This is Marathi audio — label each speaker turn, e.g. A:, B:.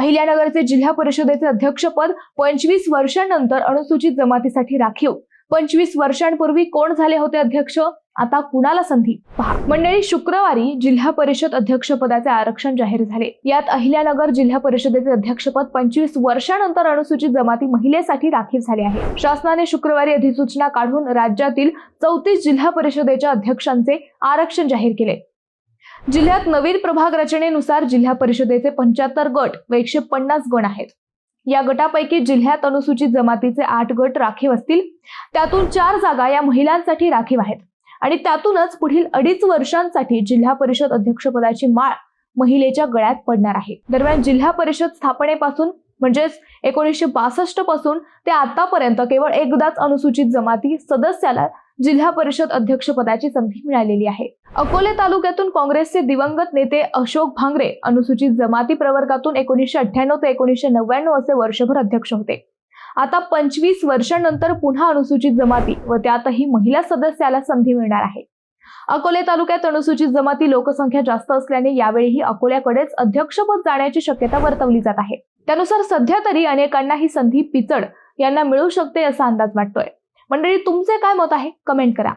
A: अहिल्यानगरचे जिल्हा परिषदेचे अध्यक्षपद पंचवीस वर्षांनंतर अनुसूचित जमातीसाठी राखीव. पंचवीस वर्षांपूर्वी कोण झाले होते अध्यक्ष? आता कुणाला संधी? पहा. मंडळी शुक्रवारी जिल्हा परिषद अध्यक्षपदाचे आरक्षण जाहीर झाले. यात अहिल्यानगर जिल्हा परिषदेचे अध्यक्षपद पंचवीस वर्षानंतर अनुसूचित जमाती महिलेसाठी राखीव झाले आहे. शासनाने शुक्रवारी अधिसूचना काढून राज्यातील चौतीस जिल्हा परिषदेच्या अध्यक्षांचे आरक्षण जाहीर केले. जिल्ह्यात नवीन प्रभाग रचनेनुसार जिल्हा परिषदेचे पंच्याहत्तर गट व एकशे पन्नास गण आहेत. या गटापैकी जिल्ह्यात अनुसूचित जमातीचे आठ गट राखीव असतील. त्यातून चार जागा या महिलांसाठी राखीव आहेत. आणि त्यातूनच पुढील अडीच वर्षांसाठी जिल्हा परिषद अध्यक्षपदाची माळ महिलेच्या गळ्यात पडणार आहे. दरम्यान जिल्हा परिषद स्थापनेपासून म्हणजेच एकोणीसशे बासष्टपासून ते आतापर्यंत केवळ एकदाच अनुसूचित जमाती सदस्याला जिल्हा परिषद अध्यक्षपदाची संधी मिळालेली आहे. अकोले तालुक्यातून काँग्रेसचे दिवंगत नेते अशोक भांगरे अनुसूचित जमाती प्रवर्गातून एकोणीसशे अठ्ठ्याण्णव ते एकोणीसशे नव्याण्णव असे वर्षभर अध्यक्ष होते. आता पंचवीस वर्षांनंतर पुन्हा अनुसूचित जमाती व त्यातही महिला सदस्याला संधी मिळणार आहे. अकोले तालुक्यात अनुसूचित जमाती लोकसंख्या जास्त असल्याने यावेळीही अकोल्याकडेच अध्यक्षपद जाण्याची शक्यता वर्तवली जात आहे. त्यानुसार सध्या तरी अनेकांना ही संधी पिचड यांना मिळू शकते असा अंदाज वाटतोय. मंडळी तुमचे काय मत आहे? कमेंट करा.